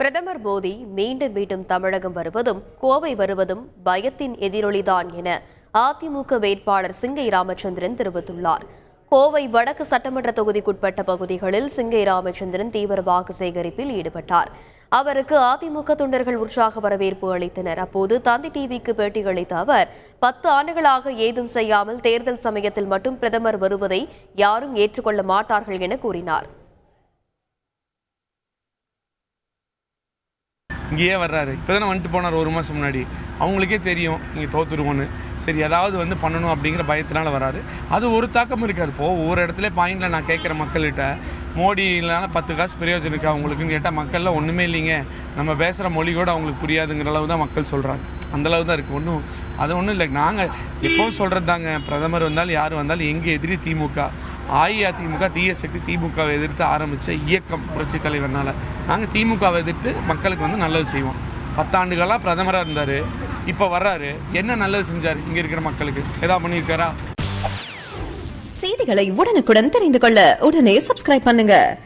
பிரதமர் மோடி மீண்டும் மீண்டும் தமிழகம் வருவதும் கோவை வருவதும் பயத்தின் எதிரொலிதான் என அதிமுக வேட்பாளர் சிங்கை ராமச்சந்திரன் தெரிவித்துள்ளார். கோவை வடக்கு சட்டமன்ற தொகுதிக்குட்பட்ட பகுதிகளில் சிங்கை ராமச்சந்திரன் தீவிர வாக்கு சேகரிப்பில் ஈடுபட்டார். அவருக்கு அதிமுக தொண்டர்கள் உற்சாக வரவேற்பு அளித்தனர். அப்போது தந்தி டிவிக்கு பேட்டியளித்த அவர் பத்து ஆண்டுகளாக ஏதும் செய்யாமல் தேர்தல் சமயத்தில் மட்டும் பிரதமர் வருவதை யாரும் ஏற்றுக்கொள்ள மாட்டார்கள் என கூறினார். இங்கேயே வர்றாரு. இப்போ தானே வந்துட்டு போனார் ஒரு மாதம் முன்னாடி. அவங்களுக்கே தெரியும் இங்கே தோத்துருவோன்னு சரி ஏதாவது வந்து பண்ணணும் அப்படிங்கிற பயத்தினால வராரு. அது ஒரு தாக்கம் இருக்கார் இப்போது ஒவ்வொரு இடத்துல பாயிண்டில் நான் கேட்குற மக்கள்கிட்ட மோடி இல்லைனா பத்து காசு பிரயோஜனம் இருக்கா? அவங்களுக்குன்னு கேட்டால் மக்கள்லாம் ஒன்றுமே இல்லைங்க. நம்ம பேசுகிற மொழி கூட அவங்களுக்கு புரியாதுங்கிற அளவு தான் மக்கள் சொல்கிறாங்க அந்த அளவு தான் இருக்குது ஒன்றும் அது ஒன்றும் இல்லை. நாங்கள் எப்போவும் சொல்கிறது தாங்க பிரதமர் வந்தாலும் யார் வந்தாலும் எங்கள் எதிரி திமுக. அஇஅதிமுக தீய சக்தி திமுகவை எதிர்த்து ஆரம்பித்த இயக்கம் புரட்சி தலைவர்னால். நாங்கள் திமுகவை எதிர்த்து மக்களுக்கு வந்து நல்லது செய்வோம். பத்தாண்டுகளாக பிரதமராக இருந்தார். இப்போ வர்றாரு. என்ன நல்லது செஞ்சார்? இங்கே இருக்கிற மக்களுக்கு. ஏதாவது பண்ணியிருக்காரா? செய்திகளை உடனுக்குடன் தெரிந்து கொள்ள உடனே சப்ஸ்கிரைப் பண்ணுங்க.